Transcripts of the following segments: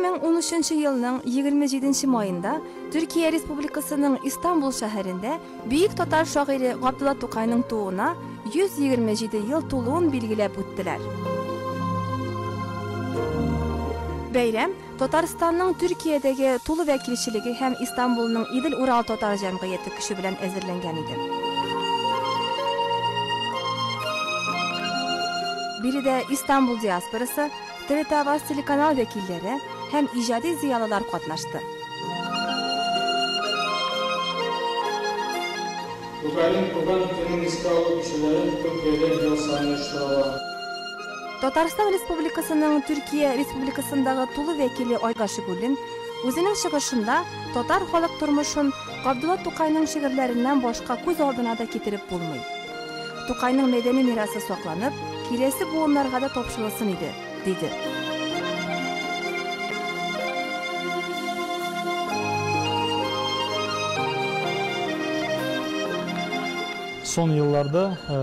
2013 yılının 27 mayında Türkiye Respublikasının İstanbul şehrinde Büyük Tatar şairi Abdullah Tukay'ın tuğuna 127 yıl tuluğun bilgilep öttiler. Beyrem, Tatarstan'ın Türkiye'deki tulu vekilçiligi hem İstanbul'un İdil Ural Tatar Cemiyeti kişi bilen ezirlengen idi. Biri de İstanbul diasporası, TRT Avaz telekanal һәм иҗади зыялылар катнашты. Татарстан Республикасының Төркия республикасындағы тулы вәкиле Айгаш Гүлин өзінің чыгышында татар халык тормышын Габдулла Тукайның шигырьләреннән башка күз алдына да кетіріп булмый. Тукайның мәдәни мирасы сакланып, киләсе буыннарга да тапшырылсын иде, диде. Son yıllarda e,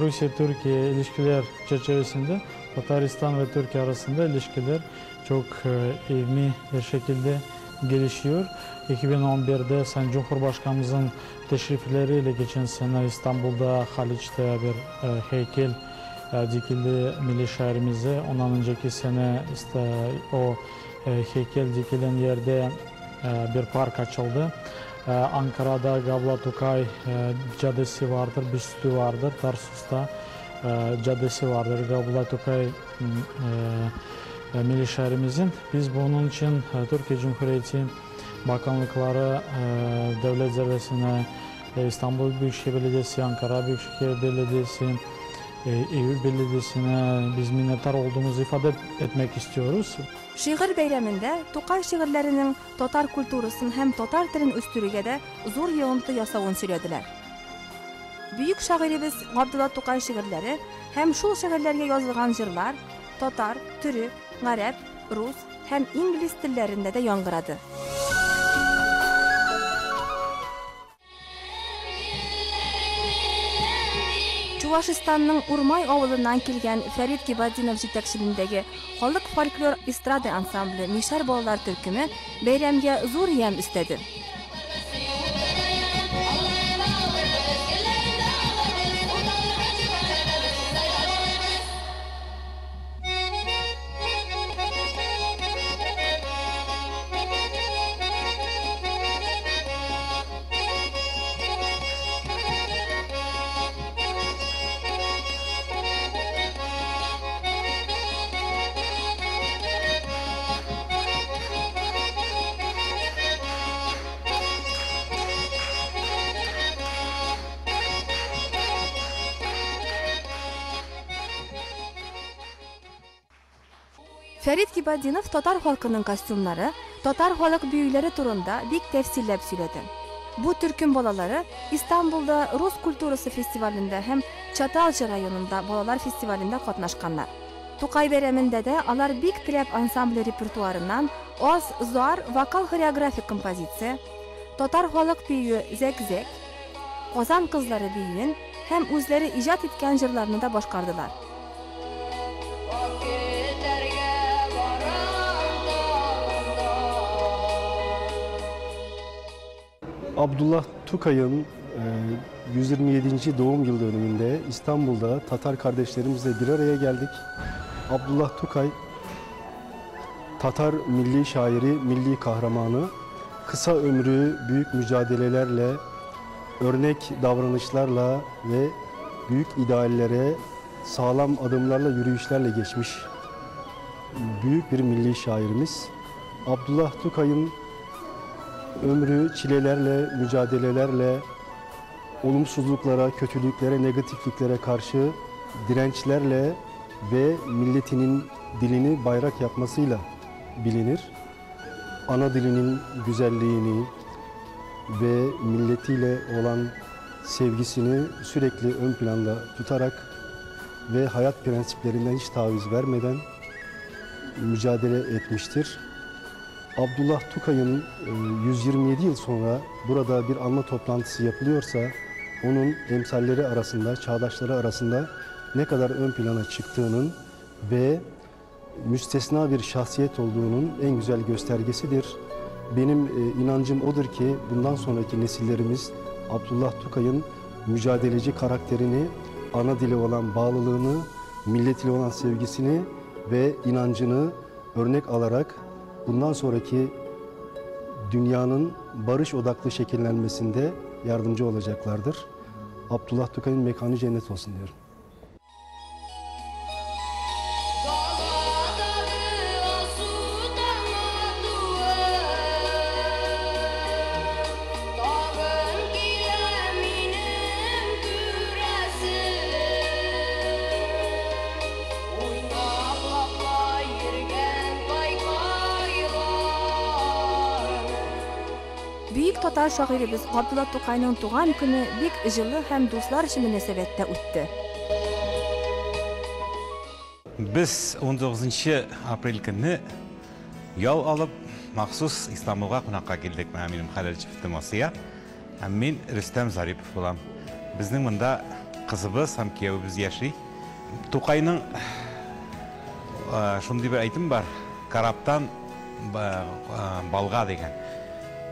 Rusya-Türkiye ilişkiler çerçevesinde Tataristan ve Türkiye arasında ilişkiler çok e, ivmi bir şekilde gelişiyor. 2011'de Sayın Cumhurbaşkanımızın teşrifleriyle geçen sene İstanbul'da Haliç'te bir e, heykel e, dikildi milli şairimize. Ondan önceki sene işte o e, heykel dikilen yerde e, bir park açıldı. Ankara'da Gavla Tukay e, Caddesi vardır, Büstü vardır, Tarsus'ta e, Caddesi vardır, Gavla Tukay e, milli şəhərimizin. Biz bunun üçün Türkiyə Cümhuriyyəti Bakanlıqları Dövlət Zərvəsinə İstanbul Büyükşehir Belediyesi, Ankara Büyükşehir Belediyesi, Eyüp Belediyesi'ne biz minnettar olduğumuzu ifade etmek istiyoruz. Şiir beyramında Tokay şiirlerinin Tatar kulturusun hem Tatar tilin üstürüge de zor yığıntı yasavun söylediler. Büyük şairimiz Abdullah Tokay şiirleri hem şul şiirlerge yazılgan jırlar Tatar, Türk, Garep, Rus hem İngiliz tillerinde de yangıradı. Чувашистанның Урмай авылынан килгән Фәрит Гибаддинов җитәкчелегендәге халык фольклор эстрада ансамбле Мишәр балалар төркеме бәйрәмгә зур ям өстәде. Ferit Gibadinov Tatar halkının kostyumları, Tatar halk büyükleri turunda bik tefsirlep söyledi. Bu türkün balaları İstanbul'da Rus Kulturası Festivali'nde hem Çatalca rayonunda balalar festivalinde katnaşkanlar. Tukay bereminde de alar bik tilep ansambli repertuarından oz zor vokal xoreografik kompozitsiya, Tatar halk büyüğü Zek Zek, Kozan kızları büyüğün hem özleri icat etken jırlarını da başkardılar. Okay. Abdullah Tukay'ın e, 127. doğum yıl dönümünde İstanbul'da Tatar kardeşlerimizle bir araya geldik. Abdullah Tukay Tatar milli şairi, milli kahramanı, kısa ömrü büyük mücadelelerle, örnek davranışlarla ve büyük ideallere sağlam adımlarla, yürüyüşlerle geçmiş büyük bir milli şairimiz. Abdullah Tukay'ın ömrü çilelerle, mücadelelerle, olumsuzluklara, kötülüklere, negatifliklere karşı dirençlerle ve milletinin dilini bayrak yapmasıyla bilinir. Ana dilinin güzelliğini ve milletiyle olan sevgisini sürekli ön planda tutarak ve hayat prensiplerinden hiç taviz vermeden mücadele etmiştir. Abdullah Tukay'ın e, 127 yıl sonra burada bir anma toplantısı yapılıyorsa onun emsalleri arasında, çağdaşları arasında ne kadar ön plana çıktığının ve müstesna bir şahsiyet olduğunun en güzel göstergesidir. Benim e, inancım odur ki bundan sonraki nesillerimiz Abdullah Tukay'ın mücadeleci karakterini, ana dili olan bağlılığını, milletine olan sevgisini ve inancını örnek alarak bundan sonraki dünyanın barış odaklı şekillenmesinde yardımcı olacaklardır. Abdullah Tukay'ın mekanı cennet olsun diyorum. Татар шағиребіз Ғабдулла Тоқайның туған күні бек жылы һәм дуслар үшін мөнәсәбәттә үтте. Біз 19 апрель күні ял алып, махсус Исламуға қонаққа келдік. Мен Аминім Халелчев Тимасия, һәм мен Рөстәм Зарипов болам. Біздің мұнда қызыбыз һәм күйеуіміз яши. Тоқайның шундый бір әйтім бар, караптан балға деген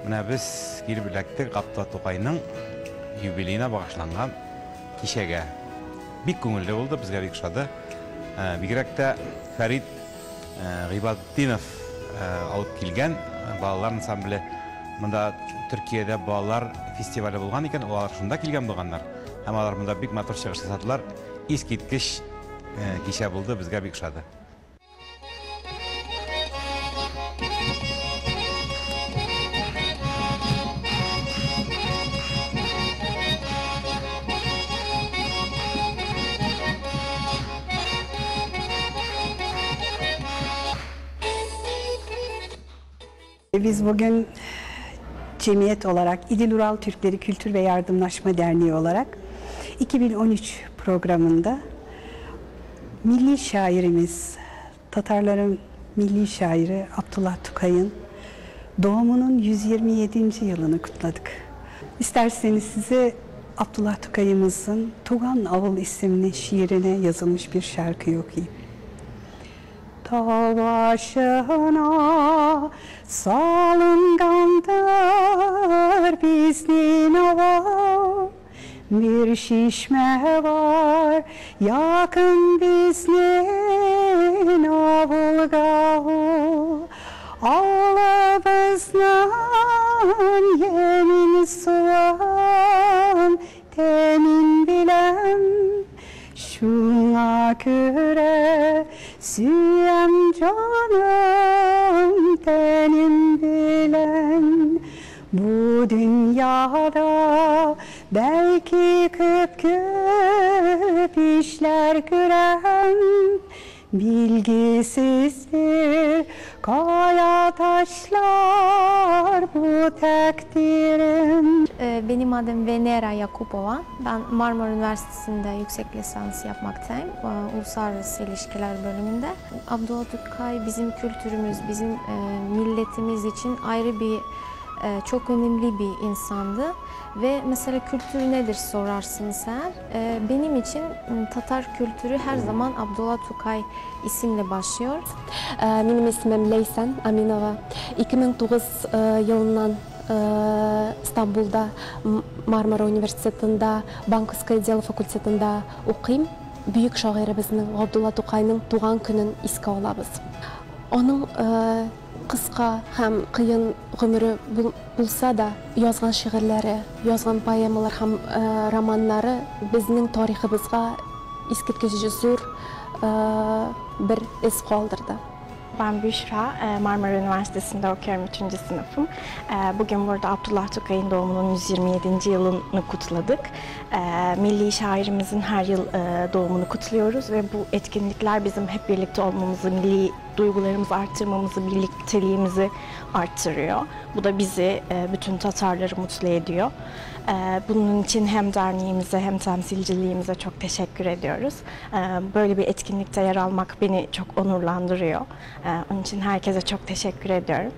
Менә без килеп эләктек Гапта Тоқайның юбилейына багышланган кичәгә. Бик күңелле булды, безгә бик шады. Ә, Бигрәк тә Фәрид ә, ә, алып килгән ә, балалар ансамбле. Монда Төркиядә балалар фестивале булган икән, алар шунда килгән булганнар. Һәм алар монда бик матур чыгыш ясадылар. Искиткеч кичә булды, безгә бик. Biz bugün cemiyet olarak İdil Ural Türkleri Kültür ve Yardımlaşma Derneği olarak 2013 programında milli şairimiz, Tatarların milli şairi Abdullah Tukay'ın doğumunun 127. yılını kutladık. İsterseniz size Abdullah Tukay'ımızın Tugan Avul isimli şiirine yazılmış bir şarkıyı okuyayım. Ta başına salıngandır bizim ava Bir şişme var yakın bizim avulgahu Ağlavızdan yemin suan temin bilem Şuna göre süyem canım tenim bilen Bu dünyada belki köp köp işler gören Bilgisizdir kaya taşlar bu takdirin Ee, Benim adım Venera Yakupova. Ben Marmara Üniversitesi'nde yüksek lisans yapmaktayım. Ee, Uluslararası İlişkiler bölümünde. Abdullah Tukay bizim kültürümüz, bizim e, milletimiz için ayrı bir, e, çok önemli bir insandı. Ve mesela kültür nedir sorarsın sen. E, benim için ıı, Tatar kültürü her zaman Abdullah Tukay isimle başlıyor. E, benim ismim Leysen Aminova. 2009 yılından İstanbul'da Marmara Üniversitesi'nde Bankaskaya Diyalo Fakültesi'nde okuyayım. Büyük şairimiz Abdullah Tukay'ın doğan gününü iske alabız. Onun hem kıyın ömrü bul- bulsa da yazgan şiirleri, yazgan poemalar hem e, romanları bizning tariximizga iskitkici zor e, bir iz kaldırdı. Ben Büşra, e, Marmara Üniversitesi'nde okuyorum 3. sınıfım. Bugün burada Abdullah Tukay'ın doğumunun 127. yılını kutladık. E, Milli şairimizin her yıl e, doğumunu kutluyoruz ve bu etkinlikler bizim hep birlikte olmamızı, milli duygularımızı arttırmamızı, birlikteliğimizi arttırıyor. Bu da bizi, e, bütün Tatarları mutlu ediyor. E, Bunun için hem derneğimize hem temsilciliğimize çok teşekkür ediyoruz. E, Böyle bir etkinlikte yer almak beni çok onurlandırıyor. E, Onun için herkese çok teşekkür ediyorum.